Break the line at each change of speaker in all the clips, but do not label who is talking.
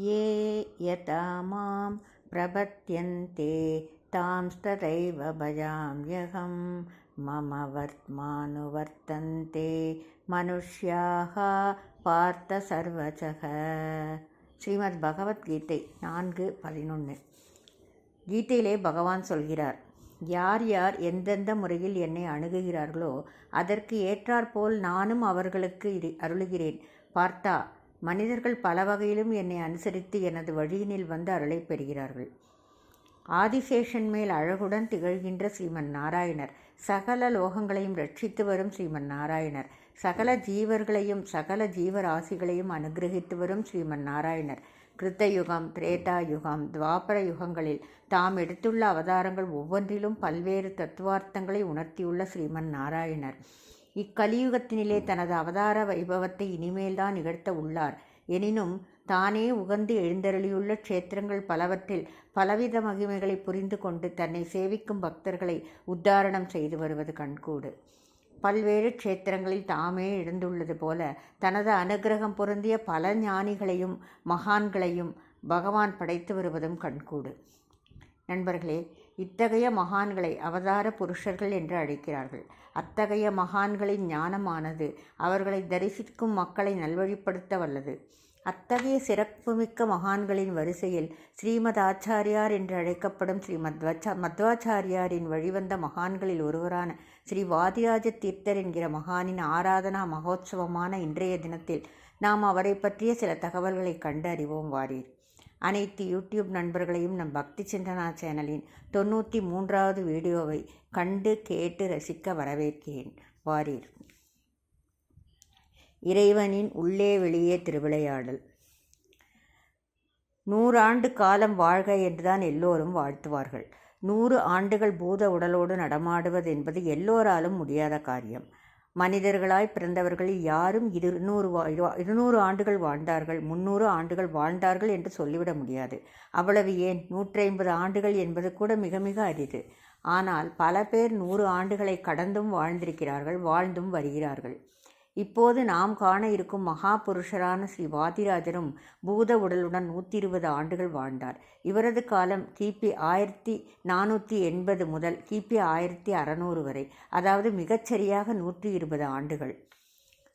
ये यथा मां प्रपद्यन्ते तांस्तथैव भजाम्यहं मम वर्त्मानुवर्तन्ते மனுஷ்யாக பார்த்த சர்வஜக ஸ்ரீமத் பகவத்கீதை நான்கு பதினொன்று கீதையிலே பகவான் சொல்கிறார் யார் யார் எந்தெந்த முறையில் என்னை அணுகுகிறார்களோ அதற்கு ஏற்றாற்போல் நானும் அவர்களுக்கு இரு அருளுகிறேன் பார்த்தா மனிதர்கள் பல வகையிலும் என்னை அனுசரித்து எனது வழியினில் வந்து அருளை பெறுகிறார்கள். ஆதிசேஷன் மேல் அழகுடன் திகழ்கின்ற ஸ்ரீமன் நாராயணர் சகல லோகங்களையும் ரட்சித்து வரும் ஸ்ரீமன் நாராயணர் சகல ஜீவர்களையும் சகல ஜீவராசிகளையும் அனுகிரகித்து வரும் ஸ்ரீமன் நாராயணர். கிருத்த யுகம் திரேதா யுகம் துவாபர யுகங்களில் தாம் எடுத்துள்ள அவதாரங்கள் ஒவ்வொன்றிலும் பல்வேறு தத்துவார்த்தங்களை உணர்த்தியுள்ள ஸ்ரீமன் நாராயணர். இக்கலியுகத்தினிலே தனது அவதார வைபவத்தை இனிமேல்தான் நிகழ்த்த உள்ளார். எனினும் தானே உகந்து எழுந்தருளியுள்ள க்ஷேத்திரங்கள் பலவற்றில் பலவித மகிமைகளை புரிந்து கொண்டு தன்னை சேவிக்கும் பக்தர்களை உத்தாரணம் செய்து வருவது கண்கூடு. பல்வேறு க்ஷேத்திரங்களில் தாமே எழுந்துள்ளது போல தனது அனுகிரகம் பொருந்திய பல ஞானிகளையும் மகான்களையும் பகவான் படைத்து வருவதும் கண்கூடு. நண்பர்களே இத்தகைய மகான்களை அவதார புருஷர்கள் என்று அழைக்கிறார்கள். அத்தகைய மகான்களின் ஞானமானது அவர்களை தரிசிக்கும் மக்களை நல்வழிப்படுத்த வல்லது. அத்தகைய சிறப்புமிக்க மகான்களின் வரிசையில் ஸ்ரீமத் ஆச்சாரியார் என்று அழைக்கப்படும் ஸ்ரீ மத்வச்சா மத்வாச்சாரியாரின் வழிவந்த மகான்களில் ஒருவரான ஸ்ரீ வாதிராஜ தீர்த்தர் என்கிற மகானின் ஆராதனா மகோத்சவமான இன்றைய தினத்தில் நாம் அவரை பற்றிய சில தகவல்களை கண்டு அறிவோம் வாரீர். அனைத்து யூடியூப் நண்பர்களையும் நம் பக்தி சிந்தனா சேனலின் தொண்ணூற்றி மூன்றாவது வீடியோவை கண்டு கேட்டு ரசிக்க வரவேற்கிறேன். வாரீர். இறைவனின் உள்ளே வெளியே திருவிளையாடல். நூறாண்டு காலம் வாழ்க என்றுதான் எல்லோரும் வாழ்த்துவார்கள். நூறு ஆண்டுகள் பூத உடலோடு நடமாடுவது என்பது எல்லோராலும் முடியாத காரியம். மனிதர்களாய் பிறந்தவர்களில் யாரும் இருநூறு இருநூறு ஆண்டுகள் வாழ்ந்தார்கள். முன்னூறு ஆண்டுகள் வாழ்ந்தார்கள் என்று சொல்லிவிட முடியாது. அவ்வளவு ஏன்? நூற்றி ஐம்பது ஆண்டுகள் என்பது கூட மிக மிக அரிது. ஆனால் பல பேர் நூறு ஆண்டுகளை கடந்தும் வாழ்ந்திருக்கிறார்கள் வாழ்ந்தும் வருகிறார்கள். இப்போது நாம் காண இருக்கும் மகாபுருஷரான ஸ்ரீ வாதிராஜரும் பூத உடலுடன் நூற்றி இருபது ஆண்டுகள் வாழ்ந்தார். இவரது காலம் கிபி ஆயிரத்தி நானூற்றி எண்பது முதல் கிபி ஆயிரத்தி அறநூறு வரை அதாவது மிகச்சரியாக நூற்றி இருபது ஆண்டுகள்.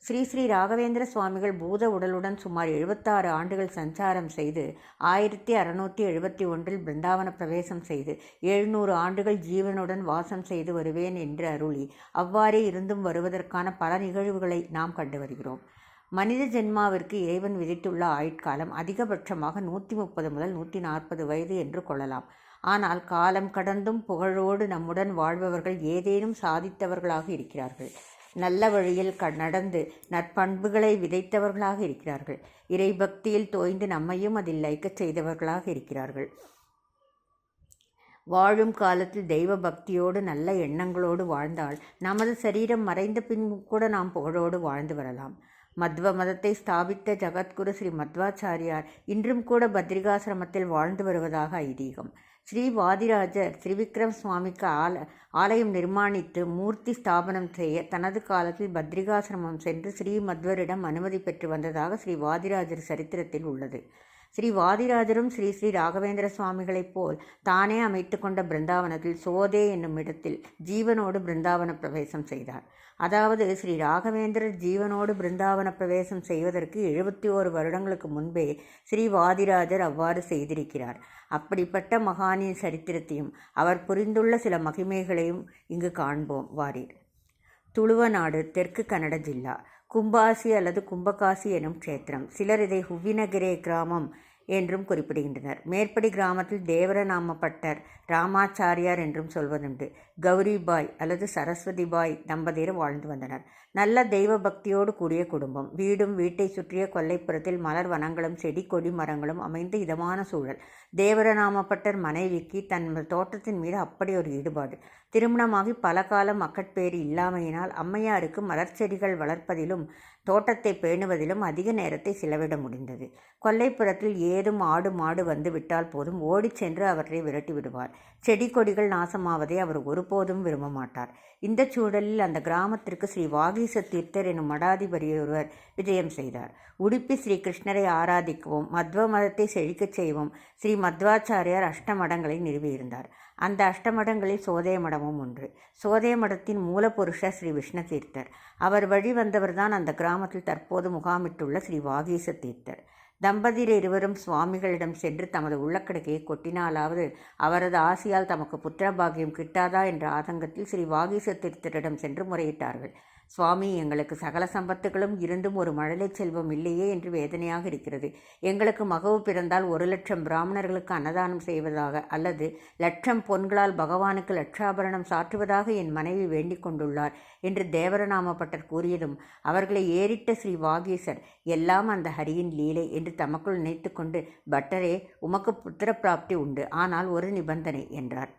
ஸ்ரீ ஸ்ரீ ராகவேந்திர சுவாமிகள் பூத உடலுடன் சுமார் எழுபத்தாறு ஆண்டுகள் சஞ்சாரம் செய்து ஆயிரத்தி அறுநூற்றி எழுபத்தி ஒன்றில் பிருந்தாவன பிரவேசம் செய்து எழுநூறு ஆண்டுகள் ஜீவனுடன் வாசம் செய்து வருவேன் என்று அருளி அவ்வாறே இருந்தும் வருவதற்கான பல நிகழ்வுகளை நாம் கண்டு வருகிறோம். மனித ஜென்மாவிற்கு இறைவன் விதித்துள்ள ஆயுட்காலம் அதிகபட்சமாக நூற்றி முப்பது முதல் நூற்றி நாற்பது வயது என்று கொள்ளலாம். ஆனால் காலம் கடந்தும் புகழோடு நம்முடன் வாழ்பவர்கள் ஏதேனும் சாதித்தவர்களாக இருக்கிறார்கள். நல்ல வழியில் க நடந்து நற்பண்புகளை விதைத்தவர்களாக இருக்கிறார்கள். இறை பக்தியில் தோய்ந்து நம்மையும் அதில் லைக்கச் செய்தவர்களாக இருக்கிறார்கள். வாழும் காலத்தில் தெய்வ பக்தியோடு நல்ல எண்ணங்களோடு வாழ்ந்தால் நமது சரீரம் மறைந்த பின் கூட நாம் புகழோடு வாழ்ந்து வரலாம். மத்வ மதத்தை ஸ்தாபித்த ஜகத்குரு ஸ்ரீ மத்வாச்சாரியார் இன்றும் கூட பத்ரிகாசிரமத்தில் வாழ்ந்து வருவதாக ஐதீகம். ஸ்ரீ வாதிராஜர் ஸ்ரீவிக்ரம் சுவாமிக்கு ஆல ஆலயம் நிர்மாணித்து மூர்த்தி ஸ்தாபனம் செய்ய தனது காலத்தில் பத்ரிகாசிரமம் சென்று ஸ்ரீ மத்வரிடம் அனுமதி பெற்று வந்ததாக ஸ்ரீ வாதிராஜர் சரித்திரத்தில் உள்ளது. ஸ்ரீ வாதிராஜரும் ஸ்ரீ ஸ்ரீ ராகவேந்திர சுவாமிகளைப் போல் தானே அமைத்து கொண்ட பிருந்தாவனத்தில் சோதே என்னும் இடத்தில் ஜீவனோடு பிருந்தாவன பிரவேசம் செய்தார். அதாவது ஸ்ரீ ராகவேந்திரர் ஜீவனோடு பிருந்தாவன பிரவேசம் செய்வதற்கு எழுபத்தி ஓரு வருடங்களுக்கு முன்பே ஸ்ரீ வாதிராஜர் அவ்வாறு செய்திருக்கிறார். அப்படிப்பட்ட மகானின் சரித்திரத்தையும் அவர் புரிந்துள்ள சில மகிமைகளையும் இங்கு காண்போம். வாரீர். துளுவநாடு தெற்கு கன்னட ஜில்லா. கும்பாசி அல்லது கும்பகாசி எனும் க்ஷேத்திரம். சிலர் இதை ஹுவினகிரே கிராமம் என்றும் குறிப்பிடுகின்றனர். மேற்படி கிராமத்தில் தேவரநாமப்பட்டர் ராமாச்சாரியார் என்றும் சொல்வதுண்டு. கௌரிபாய் அல்லது சரஸ்வதி பாய் தம்பதியர் வாழ்ந்து வந்தனர். நல்ல தெய்வ பக்தியோடு கூடிய குடும்பம். வீடும் வீட்டை சுற்றிய கொல்லைப்புறத்தில் மலர் வனங்களும் செடி கொடி மரங்களும் அமைந்த இதமான சூழல். தேவரநாமப்பட்டர் மனைவிக்கு தன் தோட்டத்தின் மீது அப்படி ஒரு ஈடுபாடு. திருமணமாகி பல காலம் மக்கட்பேறு இல்லாமையினால் அம்மையாருக்கு மலர் செடிகள் வளர்ப்பதிலும் தோட்டத்தை பேணுவதிலும் அதிக நேரத்தை செலவிட முடிந்தது. கொல்லைப்புறத்தில் ஏதும் ஆடு மாடு வந்து விட்டால் போதும் ஓடிச் சென்று அவற்றை விரட்டி விடுவார். செடி கொடிகள் நாசமாவதை அவர் ஒருபோதும் விரும்ப மாட்டார் இந்த சூழலில் அந்த கிராமத்திற்கு ஸ்ரீ வாகீச தீர்த்தர் எனும் மடாதிபதி ஒருவர் விஜயம் செய்தார். உடுப்பி ஸ்ரீ கிருஷ்ணரை ஆராதிக்கவும் மத்வ மதத்தை செழிக்கச் செய்யவும் ஸ்ரீ மத்வாச்சாரியார் அஷ்டமடங்களை நிறுவியிருந்தார். அந்த அஷ்டமடங்களில் சோதய மடமும் ஒன்று. சோதய மடத்தின் மூலபுருஷர் ஸ்ரீ விஷ்ணு தீர்த்தர். அவர் வழிவந்தவர்தான் அந்த கிராமத்தில் தற்போது முகாமிட்டுள்ள ஸ்ரீ வாகீச தீர்த்தர். தம்பதியர் இருவரும் சுவாமிகளிடம் சென்று தமது உள்ளக்கடுக்கையை கொட்டினாலாவது அவரது ஆசையால் தமக்கு புத்திரபாகியம் கிட்டாதா என்ற ஆதங்கத்தில் ஸ்ரீ வாகீச தீர்த்தரிடம் சென்று முறையிட்டார்கள். சுவாமி எங்களுக்கு சகல சம்பத்துகளும் இருந்தும் ஒரு மழலை செல்வம் இல்லையே என்று வேதனையாக இருக்கிறது. எங்களுக்கு மகவு பிறந்தால் ஒரு லட்சம் பிராமணர்களுக்கு அன்னதானம் செய்வதாக அல்லது லட்சம் பொன்களால் பகவானுக்கு லட்சாபரணம் சாற்றுவதாக என் மனைவி வேண்டிக் கொண்டுள்ளார் என்று தேவரநாமப்பட்டர் கூறியதும் அவர்களை ஏறிட்ட ஸ்ரீ வாகீசர் எல்லாம் அந்த ஹரியின் லீலை என்று தமக்குள் நினைத்து கொண்டு பட்டரே உமக்கு புத்திர பிராப்தி உண்டு ஆனால் ஒரு நிபந்தனை என்றார்.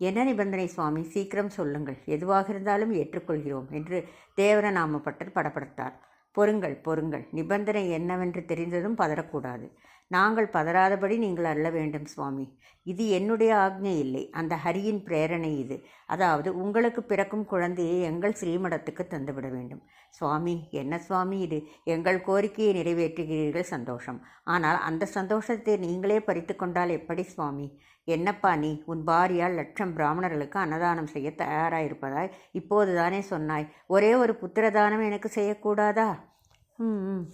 என்ன நிபந்தனை சுவாமி? சீக்கிரம் சொல்லுங்கள். எதுவாக இருந்தாலும் ஏற்றுக்கொள்கிறோம் என்று தேவரநாமப்பட்டர் படப்படுத்தார். பொறுங்கள் பொறுங்கள். நிபந்தனை என்னவென்று தெரிந்ததும் பதறக்கூடாது. நாங்கள் பதறாதபடி நீங்கள் அல்ல வேண்டும் சுவாமி. இது என்னுடைய ஆக்ஞை இல்லை. அந்த ஹரியின் பிரேரணை இது. அதாவது உங்களுக்கு பிறக்கும் குழந்தையை எங்கள் ஸ்ரீமடத்துக்கு தந்துவிட வேண்டும். சுவாமி என்ன சுவாமி இது? எங்கள் கோரிக்கையை நிறைவேற்றுகிறீர்கள் சந்தோஷம். ஆனால் அந்த சந்தோஷத்தை நீங்களே பறித்து கொண்டால் எப்படி சுவாமி? என்னப்பா நீ? உன் பாரியால் லட்சம் பிராமணர்களுக்கு அன்னதானம் செய்ய தயாராயிருப்பதாய் இப்போதுதானே சொன்னாய். ஒரே ஒரு புத்திரதானம் எனக்கு செய்யக்கூடாதா? ம்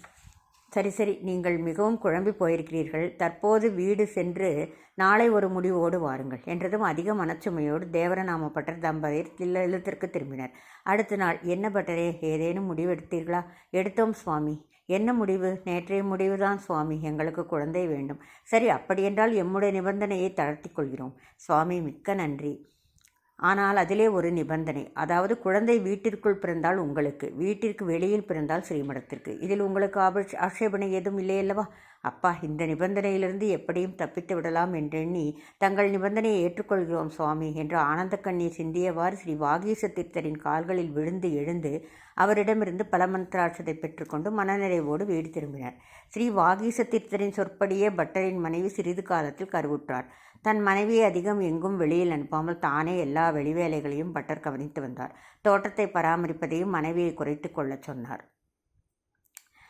சரி சரி. நீங்கள் மிகவும் குழம்பி போயிருக்கிறீர்கள். தற்போது வீடு சென்று நாளை ஒரு முடிவோடு வாருங்கள் என்றதும் அதிக மனச்சுமையோடு தேவரநாமப்பட்டர் தம்பதியர் இல்ல இல்லத்திற்கு திரும்பினர். அடுத்த நாள் என்ன பட்டரே ஏதேனும் முடிவெடுத்தீர்களா? எடுத்தோம் சுவாமி. என்ன முடிவு? நேற்றைய முடிவுதான் சுவாமி. எங்களுக்கு குழந்தை வேண்டும். சரி அப்படியென்றால் எம்முடைய நிபந்தனையை தளர்த்தி கொள்கிறோம். சுவாமி மிக்க நன்றி. ஆனால் அதிலே ஒரு நிபந்தனை. அதாவது குழந்தை வீட்டிற்குள் பிறந்தால் உங்களுக்கு வீட்டிற்கு வெளியில் பிறந்தால் ஸ்ரீமடத்திற்கு. இதில் உங்களுக்கு ஆப ஆட்சேபனை ஏதும் இல்லையல்லவா அப்பா இந்த நிபந்தனையிலிருந்து எப்படியும் தப்பித்து விடலாம் என்றெண்ணி தங்கள் நிபந்தனையை ஏற்றுக்கொள்கிறோம் சுவாமி என்று ஆனந்த கண்ணீர் சிந்தியவாறு ஸ்ரீ வாகீச தீர்த்தரின் கால்களில் விழுந்து எழுந்து அவரிடமிருந்து பல மந்திராட்சத்தை பெற்றுக்கொண்டு மனநிறைவோடு வீடு திரும்பினார். ஸ்ரீ வாகீச தீர்த்தரின் சொற்படியே பட்டரின் மனைவி சிறிது காலத்தில் கருவுற்றார் தன் மனைவியை அதிகம் எங்கும் வெளியில் அனுப்பாமல் தானே எல்லா வெளிவேலைகளையும் பட்டர் கவனித்து வந்தார். தோட்டத்தை பராமரிப்பதையும் மனைவியை குறைத்து கொள்ளச் சொன்னார்.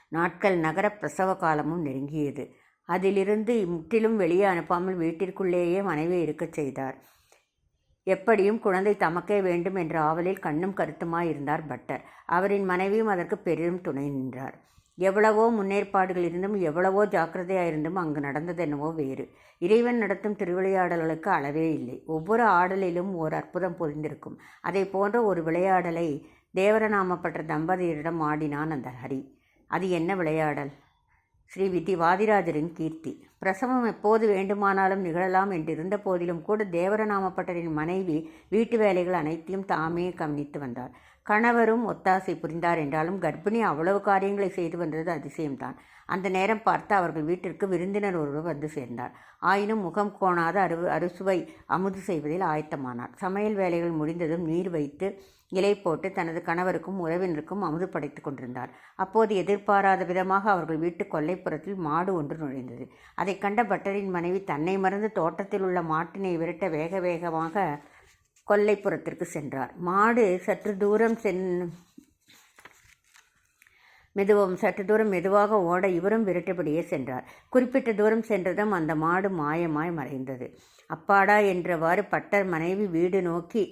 நாட்கள் நகர பிரசவ காலமும் நெருங்கியது. அதிலிருந்து முற்றிலும் வெளியே அனுப்பாமல் வீட்டிற்குள்ளேயே மனைவி இருக்கச் செய்தார். எப்படியும் குழந்தை தமக்கே வேண்டும் என்ற ஆவலில் கண்ணும் கருத்துமாய் இருந்தார் பட்டர். அவரின் மனைவியும் அதற்கு பெரிதும் துணை நின்றார். எவ்வளவோ முன்னேற்பாடுகள் இருந்தும் எவ்வளவோ ஜாக்கிரதையாக இருந்தும் அங்கு நடந்ததென்னவோ வேறு. இறைவன் நடத்தும் திருவிளையாடல்களுக்கு அளவே இல்லை. ஒவ்வொரு ஆடலிலும் ஓர் அற்புதம் பொதிந்திருக்கும். அதை போன்ற ஒரு விளையாடலை தேவரநாமப்பட்ட தம்பதியரிடம் ஆடினான் அந்த ஹரி. அது என்ன விளையாடல்? ஸ்ரீ விதி வாதிராஜரின் கீர்த்தி. பிரசவம் எப்போது வேண்டுமானாலும் நிகழலாம் என்றிருந்த போதிலும் கூட தேவரநாமப்பட்டரின் மனைவி வீட்டு வேலைகள் அனைத்தையும் தாமே கவனித்து வந்தார் கணவரும் ஒத்தாசை புரிந்தார் என்றாலும் கர்ப்பிணி அவ்வளவு காரியங்களை செய்து வந்தது அதிசயம்தான். அந்த நேரம் பார்த்து அவர்கள் வீட்டிற்கு விருந்தினர் ஒருவர் வந்து சேர்ந்தார். ஆயினும் முகம் கோணாத அரு அறுசுவை அமுது செய்வதில் ஆயத்தமானார். சமையல் வேலைகள் முடிந்ததும் நீர் வைத்து இலை போட்டு தனது கணவருக்கும் உறவினருக்கும் அமுது படைத்து கொண்டிருந்தார். அப்போது எதிர்பாராத விதமாக அவர்கள் வீட்டு கொல்லைப்புறத்தில் மாடு ஒன்று நுழைந்தது. அதை கண்ட பட்டரின் மனைவி தன்னை மறந்து தோட்டத்தில் உள்ள மாட்டினை விரட்ட வேக வேகமாக கொல்லைப்புறத்திற்கு சென்றார். மாடு சற்று தூரம் சென் மெதுவும் சற்று தூரம் மெதுவாக ஓட இவரும் விரட்டபடியே சென்றார். குறிப்பிட்ட தூரம் சென்றதும் அந்த மாடு மாயமாய் மறைந்தது. அப்பாடா என்றவாறு பட்டர் மனைவி வீடு நோக்கி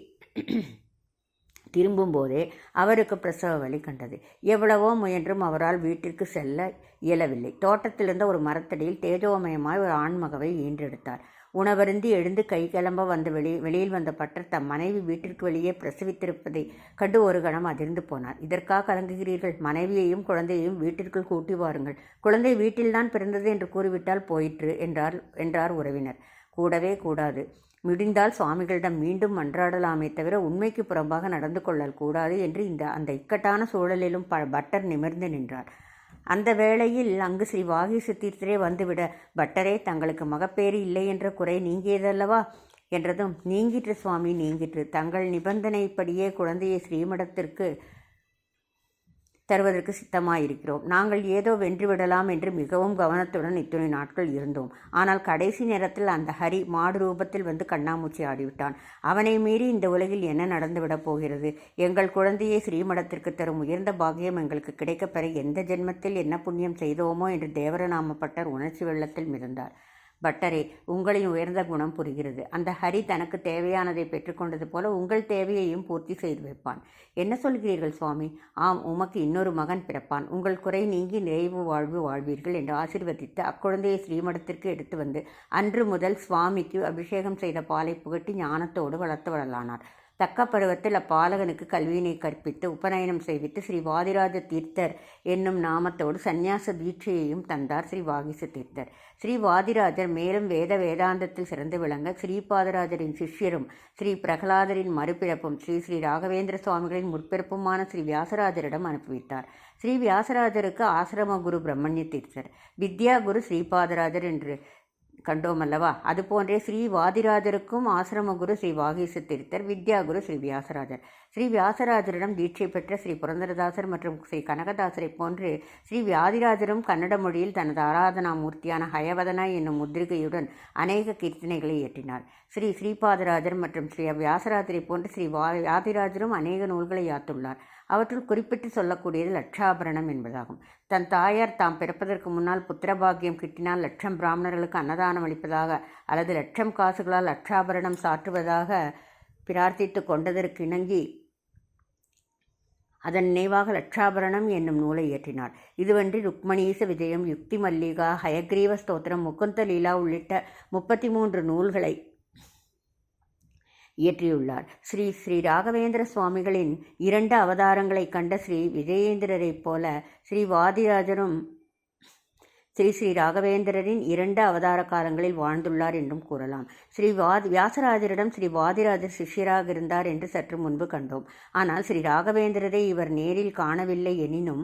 திரும்பும்போதே அவருக்கு பிரசவ வழி கண்டது. எவ்வளவோ முயன்றும் அவரால் வீட்டிற்கு செல்ல இயலவில்லை. தோட்டத்திலிருந்த ஒரு மரத்தடியில் தேஜோமயமாய் ஒரு ஆண்மகவை ஈன்றெடுத்தார். உணவருந்தி எழுந்து கை கிளம்ப வந்த வெளி வெளியில் வந்த பட்டர் தம் மனைவி வீட்டிற்கு வெளியே பிரசவித்திருப்பதை கண்டு ஒரு கணம் அதிர்ந்து போனார். இதற்காக கலங்குகிறீர்கள். மனைவியையும் குழந்தையையும் வீட்டிற்குள் கூட்டி வாருங்கள். குழந்தை வீட்டில்தான் பிறந்தது என்று கூறிவிட்டால் போயிற்று என்றார் என்றார் உறவினர். கூடவே கூடாது. முடிந்தால் சுவாமிகளிடம் மீண்டும் மன்றாடலாமே தவிர உண்மைக்கு புறம்பாக நடந்து கொள்ளல் கூடாது என்று இந்த அந்த இக்கட்டான சூழலிலும் ப பட்டர் நிமிர்ந்து நின்றார். அந்த வேளையில் அங்கு ஸ்ரீ வாகீச தீர்த்தரே வந்துவிட பட்டரே தங்களுக்கு மகப்பேறு இல்லை என்ற குறை நீங்கியதல்லவா? என்றதும் நீங்கிற்று சுவாமி நீங்கிற்று. தங்கள் நிபந்தனைப்படியே குழந்தையை ஸ்ரீமடத்திற்கு தருவதற்கு சித்தமாயிருக்கிறோம். நாங்கள் ஏதோ வென்றுவிடலாம் என்று மிகவும் கவனத்துடன் இத்துணை நாட்கள் இருந்தோம். ஆனால் கடைசி நேரத்தில் அந்த ஹரி மாடு ரூபத்தில் வந்து கண்ணாமூச்சி ஆடிவிட்டான். அவனை மீறி இந்த உலகில் என்ன நடந்துவிடப் போகிறது? எங்கள் குழந்தையை ஸ்ரீமடத்திற்கு தரும் உயர்ந்த பாகியம் எங்களுக்கு கிடைக்கப்பெற எந்த ஜென்மத்தில் என்ன புண்ணியம் செய்தோமோ என்று தேவரநாமப்பட்டர் உணர்ச்சி வெள்ளத்தில் மிதந்தார். பட்டரே உங்களின் உயர்ந்த குணம் புரிகிறது. அந்த ஹரி தனக்கு தேவையானதை பெற்றுக்கொண்டது போல உங்கள் தேவையையும் பூர்த்தி செய்து வைப்பான். என்ன சொல்கிறீர்கள் சுவாமி? ஆம் உமக்கு இன்னொரு மகன் பிறப்பான். உங்கள் குறை நீங்கி நிறைவு வாழ்வு வாழ்வீர்கள் என்று ஆசீர்வதித்து அக்குழந்தையை ஸ்ரீமடத்திற்கு எடுத்து வந்து அன்று முதல் சுவாமிக்கு அபிஷேகம் செய்த பாலை புகட்டி ஞானத்தோடு வளர்த்து வரலானார். தக்க பருவத்தில் அப்பாலகனுக்கு கல்வியினை கற்பித்து உபநயனம் செய்வித்து ஸ்ரீ வாதிராஜ தீர்த்தர் என்னும் நாமத்தோடு சந்நியாச தீட்சையையும் தந்தார் ஸ்ரீ வாகிச தீர்த்தர். ஸ்ரீ வாதிராஜர் மேலும் வேத வேதாந்தத்தில் சிறந்து விளங்க ஸ்ரீபாதராஜரின் சிஷ்யரும் ஸ்ரீ பிரகலாதரின் மறுபிறப்பும் ஸ்ரீ ஸ்ரீ ராகவேந்திர சுவாமிகளின் முற்பிறப்புமான ஸ்ரீ வியாசராஜரிடம் அனுப்பிவித்தார் ஸ்ரீ வியாசராஜருக்கு ஆசிரம குரு பிரம்மண்ய தீர்த்தர் வித்யா குரு ஸ்ரீபாதராஜர் என்று கண்டோம் அல்லவா அதுபோன்றே ஸ்ரீ வாதிராஜருக்கும் ஆசிரம குரு ஸ்ரீ வாகீச தீர்த்தர் வித்யா குரு ஸ்ரீ வியாசராஜர். ஸ்ரீ வியாசராஜரிடம் தீட்சை பெற்ற ஸ்ரீ புரந்தரதாசர் மற்றும் ஸ்ரீ கனகதாசரை போன்று ஸ்ரீ வியாதிராஜரும் கன்னட மொழியில் தனது ஆராதனா மூர்த்தியான ஹயவதனா என்னும் முத்திரிகையுடன் அநேக கீர்த்தனைகளை இயற்றினார். ஸ்ரீ ஸ்ரீபாதராஜர் மற்றும் ஸ்ரீ வியாசராஜரை போன்று ஸ்ரீ வா வியாதிராஜரும் அநேக நூல்களை யாத்துள்ளார். அவற்றுள் குறிப்பிட்டு சொல்லக்கூடியது லட்சாபரணம் என்பதாகும். தன் தாயார் தாம் பிறப்பதற்கு முன்னால் புத்திரபாகியம் கிட்டினால் லட்சம் பிராமணர்களுக்கு அன்னதானம் அளிப்பதாக அல்லது லட்சம் காசுகளால் லட்சாபரணம் சாற்றுவதாக பிரார்த்தித்து கொண்டதற்கு இணங்கி அதன் நினைவாக லட்சாபரணம் என்னும் நூலை இயற்றினார். இதுவன்றி ருக்மணீச விஜயம் யுக்தி மல்லிகா ஹயக்ரீவ ஸ்தோத்திரம் முகுந்த லீலா உள்ளிட்ட முப்பத்தி மூன்று நூல்களை இயற்றியுள்ளார். ஸ்ரீ ஸ்ரீ ராகவேந்திர சுவாமிகளின் இரண்டு அவதாரங்களை கண்ட ஸ்ரீ விஜயேந்திரரைப் போல ஸ்ரீ வாதிராஜரும் ஸ்ரீ ஸ்ரீ ராகவேந்திரரின் இரண்டு அவதார காலங்களில் வாழ்ந்துள்ளார் என்றும் கூறலாம். ஸ்ரீ வாத் வியாசராஜரிடம் ஸ்ரீ வாதிராஜர் சிஷ்யராக இருந்தார் என்று சற்று முன்பு கண்டோம். ஆனால் ஸ்ரீ ராகவேந்திரரை இவர் நேரில் காணவில்லை எனினும்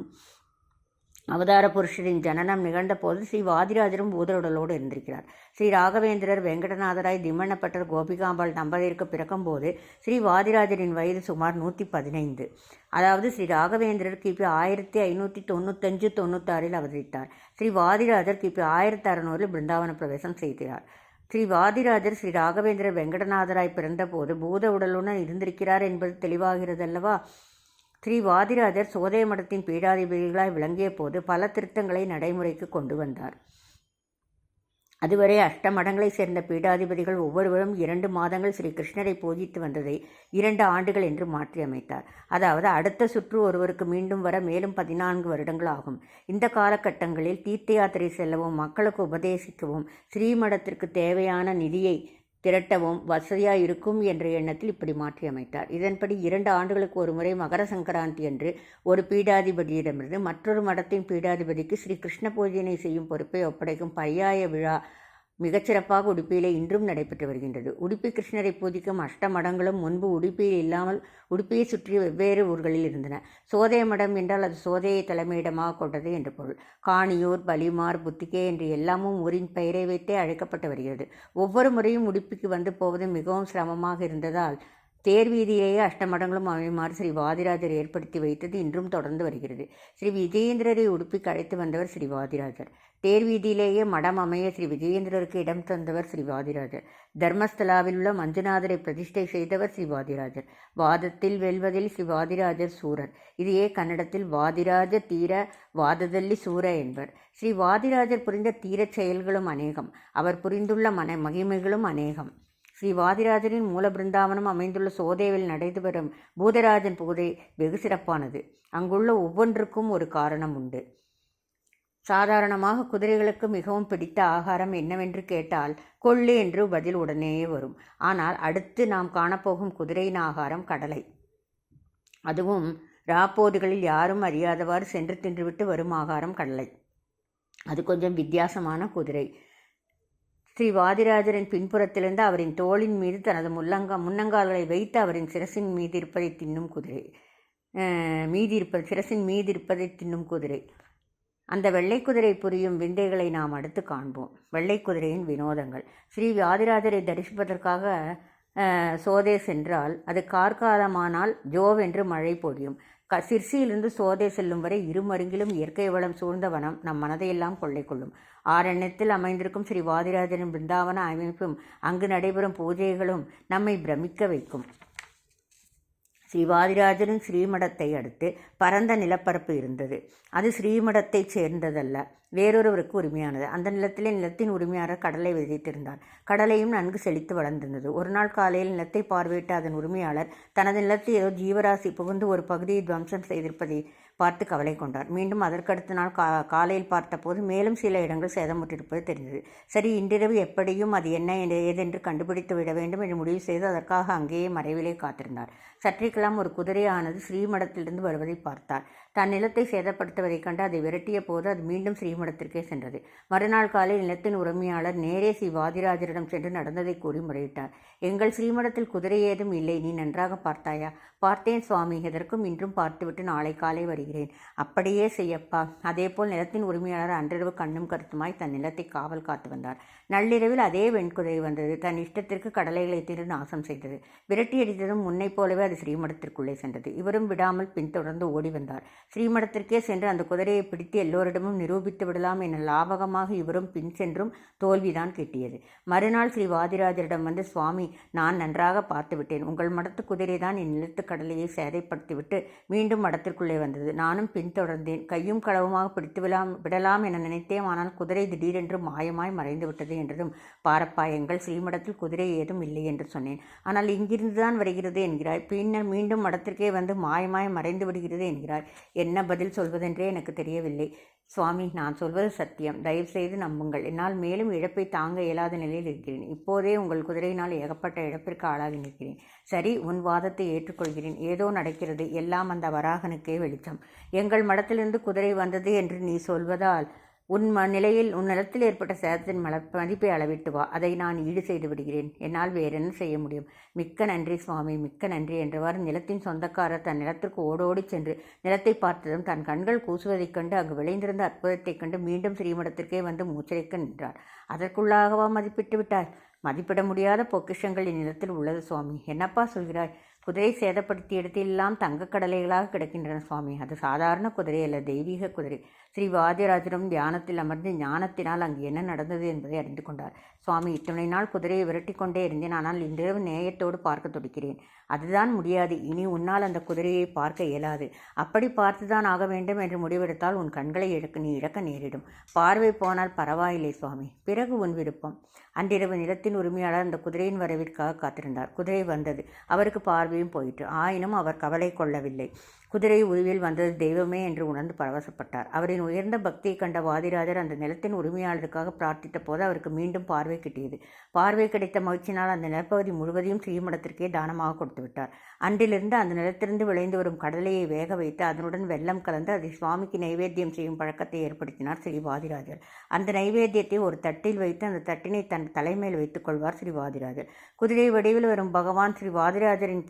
அவதார புருஷரின் ஜனனம் நிகழ்ந்தபோது ஸ்ரீ வாதிராஜரும் பூதருடலோடு இருந்திருக்கிறார். ஸ்ரீ ராகவேந்திரர் வெங்கடநாதராய் திம்மணப்பட்டர் கோபிகாம்பாள் தம்பதியருக்கு பிறக்கும்போது ஸ்ரீ வாதிராஜரின் வயது சுமார் நூற்றி பதினைந்து. அதாவது ஸ்ரீ ராகவேந்திரர் கிபி ஆயிரத்தி ஐநூற்றி தொண்ணூத்தஞ்சு தொண்ணூத்தாறில் அவதரித்தார். ஸ்ரீ வாதிராஜர் கிபி ஆயிரத்தி அறநூறில் பிருந்தாவன பிரவேசம் செய்கிறார். ஸ்ரீ வாதிராஜர் ஸ்ரீ ராகவேந்திரர் வெங்கடநாதராய் பிறந்தபோது பூத உடலுடன் இருந்திருக்கிறார் என்பது தெளிவாகிறதல்லவா? ஸ்ரீ வாதிராஜர் சோதய மடத்தின் பீடாதிபதிகளாய் விளங்கிய போது பல திருத்தங்களை நடைமுறைக்கு கொண்டு வந்தார். அதுவரை அஷ்டமடங்களை சேர்ந்த பீடாதிபதிகள் ஒவ்வொருவரும் இரண்டு மாதங்கள் ஸ்ரீ கிருஷ்ணரை பூஜித்து வந்ததை இரண்டு ஆண்டுகள் என்று மாற்றி அமைத்தார். அதாவது அடுத்த சுற்று ஒருவருக்கு மீண்டும் வர மேலும் பதினான்கு வருடங்கள் ஆகும். இந்த காலகட்டங்களில் தீர்த்த யாத்திரை செல்லவும் மக்களுக்கு உபதேசிக்கவும் ஸ்ரீமடத்திற்கு தேவையான நிதியை திரட்டவும் வசதியாக இருக்கும் என்ற எண்ணத்தில் இப்படி மாற்றி அமைத்தார் இதன்படி இரண்டு ஆண்டுகளுக்கு ஒரு முறை மகர சங்கராந்தி அன்று ஒரு பீடாதிபதியிடமிருந்து மற்றொரு மடத்தின் பீடாதிபதிக்கு ஸ்ரீ கிருஷ்ண பூஜனை செய்யும் பொறுப்பை ஒப்படைக்கும் பரியாய விழா மிகச்சிறப்பாக உடுப்பியிலே இன்றும் நடைபெற்று வருகின்றது. உடுப்பி கிருஷ்ணரை பூஜிக்கும் அஷ்ட மடங்களும் முன்பு உடுப்பியில் இல்லாமல் உடுப்பியை சுற்றி வெவ்வேறு ஊர்களில் இருந்தன. சோதய மடம் என்றால் அது சோதையை தலைமையிடமாக கொண்டது என்று பொருள். காணியூர் பலிமார் புத்திகே என்று எல்லாமும் ஊரின் பெயரை வைத்தே அழைக்கப்பட்டு வருகிறது. ஒவ்வொரு முறையும் உடுப்பிக்கு வந்து போவது மிகவும் சிரமமாக இருந்ததால் தேர் அஷ்டமடங்களும் அமையுமாறு ஸ்ரீ வாதிராஜர் ஏற்படுத்தி வைத்தது இன்றும் தொடர்ந்து வருகிறது. ஸ்ரீ விஜயேந்திரரை உடுப்பிக்கு அழைத்து வந்தவர் ஸ்ரீ வாதிராஜர். தேர்வீதியிலேயே மடம் அமைய ஸ்ரீ விஜயேந்திரருக்கு இடம் தந்தவர் ஸ்ரீ வாதிராஜர். தர்மஸ்தலாவில் உள்ள மஞ்சுநாதரை பிரதிஷ்டை செய்தவர் ஸ்ரீ வாதிராஜர். வாதத்தில் வெல்வதில் ஸ்ரீ வாதிராஜர் சூரர். இதையே கன்னடத்தில் வாதிராஜ தீர வாததல்லி சூர என்பர். ஸ்ரீ வாதிராஜர் புரிந்த தீரச் செயல்களும் அநேகம். அவர் புரிந்துள்ள மன மகிமைகளும் அநேகம். ஸ்ரீ வாதிராஜரின் மூல பிருந்தாவனம் அமைந்துள்ள சோதேவில் நடைபெறும் பூதராஜன் பூதை வெகு சிறப்பானது. அங்குள்ள ஒவ்வொன்றுக்கும் ஒரு காரணம் உண்டு. சாதாரணமாக குதிரைகளுக்கு மிகவும் பிடித்த ஆகாரம் என்னவென்று கேட்டால் கொள்ளு என்று பதில் உடனேயே வரும். ஆனால் அடுத்து நாம் காணப்போகும் குதிரையின் ஆகாரம் கடலை. அதுவும் ராப்போதுகளில் யாரும் அறியாதவாறு சென்று தின்றுவிட்டு வரும் ஆகாரம் கடலை. அது கொஞ்சம் வித்தியாசமான குதிரை. ஸ்ரீ வாதிராஜரின் பின்புறத்திலிருந்து அவரின் தோளின் மீது தனது முள்ளங்கா முன்னங்கால்களை வைத்து அவரின் சிரசின் மீது இருப்பதை தின்னும் குதிரை. மீதி இருப்பது சிரசின் மீது இருப்பதை தின்னும் குதிரை. அந்த வெள்ளை குதிரை புரியும் விந்தைகளை நாம் அடுத்து காண்போம். வெள்ளை குதிரையின் வினோதங்கள். ஸ்ரீ வியாதிராஜரை தரிசிப்பதற்காக சோதே சென்றால் அது கார்காலமானால் ஜோவென்று மழை பொழியும். க சிற்சியிலிருந்து சோதே செல்லும் வரை இருமருங்கிலும் இயற்கை வளம் சூழ்ந்த வனம் நம் மனதையெல்லாம் கொள்ளை கொள்ளும். ஆரண்யத்தில் அமைந்திருக்கும் ஸ்ரீ வாதிராஜனின் பிருந்தாவன அமைப்பும் அங்கு நடைபெறும் பூஜைகளும் நம்மை பிரமிக்க வைக்கும். ஸ்ரீவாதிராஜனின் ஸ்ரீமடத்தை அடுத்து பரந்த நிலப்பரப்பு இருந்தது. அது ஸ்ரீமடத்தைச் சேர்ந்ததல்ல வேறொருவருக்கு உரிமையானது. அந்த நிலத்திலே நிலத்தின் உரிமையாளர் கடலை விதைத்திருந்தார். கடலையும் நன்கு செழித்து வளர்ந்திருந்தது. ஒரு நாள் காலையில் நிலத்தை பார்வையிட்ட அதன் உரிமையாளர் தனது நிலத்தில் ஏதோ ஜீவராசி புகுந்து ஒரு பகுதியை துவம்சம் செய்திருப்பதை பார்த்து கவலை கொண்டார். மீண்டும் அதற்கடுத்த நாள் கா காலையில் பார்த்தபோது மேலும் சில இடங்கள் சேதமுற்றிருப்பது தெரிந்தது. சரி இன்றிரவு எப்படியும் அது என்ன ஏதென்று கண்டுபிடித்து விட வேண்டும் என்று முடிவு செய்து அதற்காக அங்கேயே மறைவிலே காத்திருந்தார். சற்றைக்கெல்லாம் ஒரு குதிரையானது ஸ்ரீமடத்திலிருந்து வருவதை பார்த்தார். தன் நிலத்தை சேதப்படுத்துவதைக் கண்டு அதை விரட்டிய போது அது மீண்டும் ஸ்ரீமடத்திற்கே சென்றது. மறுநாள் காலை நிலத்தின் உரிமையாளர் நேரே ஸ்ரீ வாதிராஜரிடம் சென்று நடந்ததை கூறி முறையிட்டார். எங்கள் ஸ்ரீமடத்தில் குதிரை ஏதும் இல்லை நீ நன்றாக பார்த்தாயா? பார்த்தேன் சுவாமி எதற்கும் இன்றும் பார்த்துவிட்டு நாளை காலை வருகிறேன். அப்படியே செய்யப்பா. அதேபோல் நிலத்தின் உரிமையாளர் அன்றிரவு கண்ணும் கருத்துமாய் தன் நிலத்தை காவல் காத்து வந்தார். நள்ளிரவில் அதே வெண்குதிரை வந்தது. தன் இஷ்டத்திற்கு கடலைகளை திரு நாசம் செய்தது. விரட்டி அடித்ததும் முன்னைப் போலவே அது ஸ்ரீமடத்திற்குள்ளே சென்றது. இவரும் விடாமல் பின்தொடர்ந்து ஓடி வந்தார். ஸ்ரீமடத்திற்கே சென்று அந்த குதிரையை பிடித்து எல்லோரிடமும் நிரூபித்து விடலாம் என லாபகமாக இவரும் பின் சென்றும் தோல்விதான் கிட்டியது. மறுநாள் ஸ்ரீ வாதிராஜரிடம் வந்து சுவாமி நான் நன்றாக பார்த்துவிட்டேன் உங்கள் மடத்து குதிரை தான் என் நிலத்துக்கடலையை சேதைப்படுத்திவிட்டு மீண்டும் மடத்திற்குள்ளே வந்தது. நானும் பின்தொடர்ந்தேன் கையும் களவுமாக பிடித்து விடலாம் விடலாம் என நினைத்தேன். ஆனால் குதிரை திடீரென்று மாயமாய் மறைந்து விட்டது என்றதும் பாரப்பா எங்கள் ஸ்ரீமடத்தில் குதிரை ஏதும் இல்லை என்று சொன்னேன். ஆனால் இங்கிருந்து தான் வருகிறது என்கிறாய். பின்னர் மீண்டும் மடத்திற்கே வந்து மாயமாய் மறைந்து விடுகிறது என்கிறாய். என்ன பதில் சொல்வதென்றே எனக்கு தெரியவில்லை. சுவாமி நான் சொல்வது சத்தியம். தயவுசெய்து நம்புங்கள். என்னால் மேலும் இழப்பை தாங்க இயலாத நிலையில் இருக்கிறேன். இப்போதே உங்கள் குதிரையினால் ஏகப்பட்ட இழப்பிற்கு ஆளாகி நிற்கிறேன். சரி உன் வாதத்தை ஏற்றுக்கொள்கிறேன். ஏதோ நடக்கிறது. எல்லாம் அந்த வராகனுக்கே வெளிச்சம். எங்கள் மடத்திலிருந்து குதிரை வந்தது என்று நீ சொல்வதால் உன் ம நிலையில் உன் நிலத்தில் ஏற்பட்ட சேதத்தின் மல மதிப்பை அளவிட்டு வா. அதை நான் ஈடு செய்து விடுகிறேன். என்னால் வேறென்ன செய்ய முடியும்? மிக்க நன்றி சுவாமி மிக்க நன்றி என்றவாறு நிலத்தின் சொந்தக்காரர் தன் நிலத்திற்கு ஓடோடி சென்று நிலத்தை பார்த்ததும் தன் கண்கள் கூசுவதைக் கண்டு அங்கு விளைந்திருந்த அற்புதத்தைக் கண்டு மீண்டும் ஸ்ரீமடத்திற்கே வந்து மூச்சரைக்க நின்றார் அதற்குள்ளாகவா மதிப்பிட்டு விட்டாய்? மதிப்பிட முடியாத பொக்கிஷங்கள் இந்நிலத்தில் உள்ளது சுவாமி. என்னப்பா சொல்கிறாய்? குதிரை சேதப்படுத்திய இடத்திலெல்லாம் தங்கக் கடலைகளாக கிடக்கின்றன சுவாமி. அது சாதாரண குதிரை அல்ல தெய்வீக குதிரை. ஸ்ரீ வாதிராஜரும் தியானத்தில் அமர்ந்து ஞானத்தினால் அங்கு என்ன நடந்தது என்பதை அறிந்து கொண்டார். சுவாமி இத்தனை நாள் குதிரையை விரட்டி கொண்டே இருந்தேன். ஆனால் இன்றிரவு நேயத்தோடு பார்க்க துடிக்கிறேன். அதுதான் முடியாது. இனி உன்னால் அந்த குதிரையை பார்க்க இயலாது. அப்படி பார்த்துதான் ஆக வேண்டும் என்று முடிவெடுத்தால் உன் கண்களை இழக்க நீ இழக்க நேரிடும். பார்வை போனால் பரவாயில்லை சுவாமி. பிறகு உன் விருப்பம். அன்றிரவு நிலத்தின் உரிமையாளர் அந்த குதிரையின் வரவிற்காக காத்திருந்தார். குதிரை வந்தது. அவருக்கு பார்வையும் போயிற்று. ஆயினும் அவர் கவலை கொள்ளவில்லை. குதிரை உருவில் வந்தது தெய்வமே என்று உணர்ந்து பரவசப்பட்டார். அவரின் உயர்ந்த பக்தியை கண்ட வாதிராஜர் அந்த நிலத்தின் உரிமையாளருக்காக பிரார்த்தித்த போது அவருக்கு மீண்டும் பார்வை கிட்டியது. பார்வை கிடைத்த மகிழ்ச்சியினால் அந்த நிலப்பகுதி முழுவதையும் ஸ்ரீமடத்திற்கே தானமாக கொடுத்து விட்டார். அன்றிலிருந்து அந்த நிலத்திலிருந்து விளைந்து வரும் கடலையை வேக வைத்து அதனுடன் வெள்ளம் கலந்து அதை சுவாமிக்கு நைவேத்தியம் செய்யும் பழக்கத்தை ஏற்படுத்தினார் ஸ்ரீ வாதிராஜர். அந்த நைவேத்தியத்தை ஒரு தட்டில் வைத்து அந்த தட்டினை தன் தலைமையில் வைத்துக் கொள்வார் ஸ்ரீ வாதிராஜர். குதிரை வடிவில் வரும் பகவான் ஸ்ரீ வாதிராஜரின்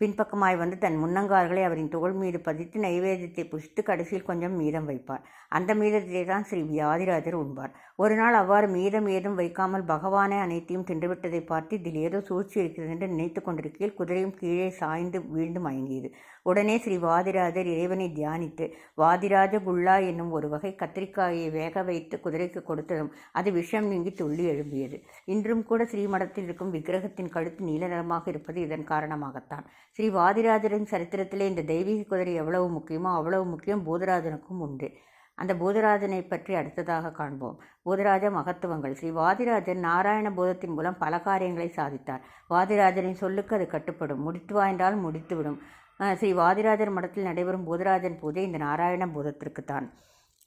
பின்பக்கமாய் வந்து தன் முன்னங்கால்களை அவரின் தோள் மீது பதித்து நைவேத்தியத்தை புசித்து கடைசியில் கொஞ்சம் மீதம் வைப்பார். அந்த மீதத்திலே தான் ஸ்ரீ வியாதிராஜர் உண்பார். ஒரு நாள் அவ்வாறு மீதம் ஏதும் வைக்காமல் பகவானை அனைத்தையும் தின்றுவிட்டதை பார்த்து இதில் ஏதோ சூழ்ச்சி இருக்கிறது என்று நினைத்து கொண்டிருக்கையில் குதிரையும் கீழே சாய்ந்து வீழ்ந்து மயங்கியது. உடனே ஸ்ரீ வாதிராஜர் இறைவனை தியானித்து வாதிராஜ குல்லா என்னும் ஒரு வகை கத்திரிக்காயை வேக வைத்து குதிரைக்கு கொடுத்ததும் அது விஷம் நீங்கி துள்ளி எழும்பியது. இன்றும் கூட ஸ்ரீமடத்தில் இருக்கும் விக்கிரகத்தின் கழுத்து நீல நிறமாக இருப்பது இதன் காரணமாகத்தான். ஸ்ரீ வாதிராஜரின் சரித்திரத்திலே இந்த தெய்வீக குதிரை எவ்வளவு முக்கியமோ அவ்வளவு முக்கியம் பூதராஜனுக்கும் உண்டு. அந்த பூதராஜனை பற்றி அடுத்ததாக காண்போம். பூதராஜ மகத்துவங்கள். ஸ்ரீ வாதிராஜன் நாராயண பூதத்தின் மூலம் பல காரியங்களை சாதித்தார். வாதிராஜனின் சொல்லுக்கு அது கட்டுப்படும். முடித்து வாய்ந்தால் முடித்துவிடும். ஸ்ரீ வாதிராஜர் மடத்தில் நடைபெறும் பூதராஜன் பூஜை இந்த நாராயண பூதத்திற்குத்தான்.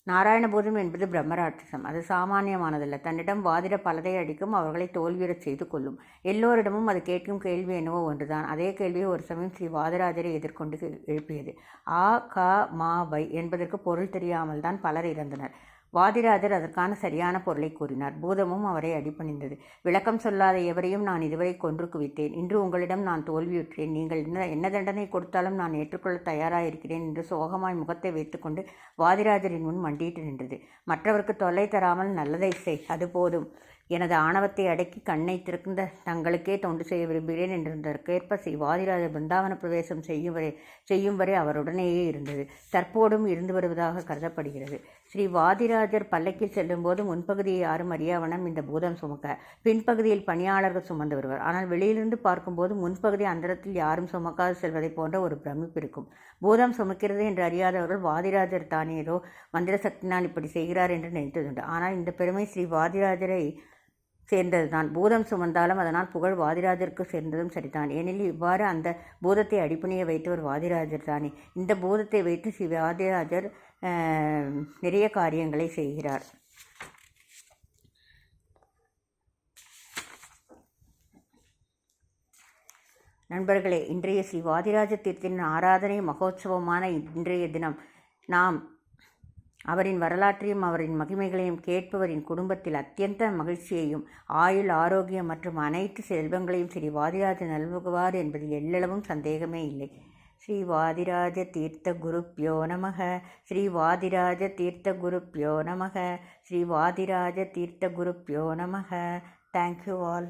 நாராயணபூதம் என்பது பிரம்மராட்சசம். அது சாமானியமானதல்ல. தன்னிடம் வாதிட பலதை அடிக்கும் அவர்களை தோல்வியுறச் செய்து கொள்ளும் எல்லோரிடமும் அது கேட்கும் கேள்வி என்னவோ ஒன்றுதான். அதே கேள்வியை ஒரு சமயம் ஸ்ரீ வாதராஜரை எதிர்கொண்டு எழுப்பியது. ஆ க மா வை என்பதற்கு பொருள் தெரியாமல் தான் பலர் இறந்தனர். வாதிராஜர் அதற்கான சரியான பொருளை கூறினார். பூதமும் அவரை அடிபணிந்தது. விளக்கம் சொல்லாத எவரையும் நான் இதுவரை கொன்று குவித்தேன் இன்று உங்களிடம் நான் தோல்வியுற்றேன். நீங்கள் என்ன என்ன தண்டனை கொடுத்தாலும் நான் ஏற்றுக்கொள்ள தயாராயிருக்கிறேன் என்று சோகமாய் முகத்தை வைத்துக்கொண்டு வாதிராஜரின் முன் மண்டியிட்டு நின்றது. மற்றவருக்கு தொல்லை தராமல் நல்லதை செய் அது போதும். எனது ஆணவத்தை அடக்கி கண்ணை திறந்த தங்களுக்கே தொண்டு செய்ய விரும்புகிறேன் என்றதற்கேற்ப ஸ்ரீ வாதிராஜர் பிருந்தாவன பிரவேசம் செய்யும் வரை செய்யும் வரை அவருடனேயே இருந்தது. தற்போதும் இருந்து வருவதாக கருதப்படுகிறது. ஸ்ரீ வாதிராஜர் பல்லக்கில் செல்லும்போது முன்பகுதியை யாரும் அறியாவனம் இந்த பூதம் சுமக்க. பின்பகுதியில் பணியாளர்கள் சுமந்து வருவர். ஆனால் வெளியிலிருந்து பார்க்கும்போது முன்பகுதி அந்தரத்தில் யாரும் சுமக்காது செல்வதை போன்ற ஒரு பிரமிப்பு இருக்கும். பூதம் சுமக்கிறது என்று அறியாதவர்கள் வாதிராஜர் தானே ஏதோ மந்திர சக்தினால் இப்படி செய்கிறார் என்று நினைத்ததுண்டு. ஆனால் இந்த பெருமை ஸ்ரீ வாதிராஜரை சேர்ந்ததுதான். பூதம் சுமந்தாலும் அதனால் புகழ் வாதிராஜருக்கு சேர்ந்ததும் சரிதான். ஏனெனில் இவ்வாறு அந்த பூதத்தை அடிப்பணிய வைத்தவர் வாதிராஜர் தானே. இந்த பூதத்தை வைத்து ஸ்ரீ வாதிராஜர் நிறைய காரியங்களை செய்கிறார். நண்பர்களே இன்றைய ஸ்ரீ வாதிராஜ தீர்த்தின் ஆராதனை மகோத்சவமான இன்றைய தினம். நாம் அவரின் வரலாற்றையும் அவரின் மகிமைகளையும் கேட்பவரின் குடும்பத்தில் அத்தியந்த மகிழ்ச்சியையும் ஆயுள் ஆரோக்கியம் மற்றும் அனைத்து செல்வங்களையும் ஸ்ரீ வாதிராஜ நல்குவார் என்பதில் எல்லளவும் சந்தேகமே இல்லை. ஸ்ரீ வாதிராஜ தீர்த்த குருப்பியோ நமக. ஸ்ரீ வாதிராஜ தீர்த்த குருப்பியோ நமக. ஸ்ரீ வாதிராஜ தீர்த்த குருப்பியோ நமக. Thank you all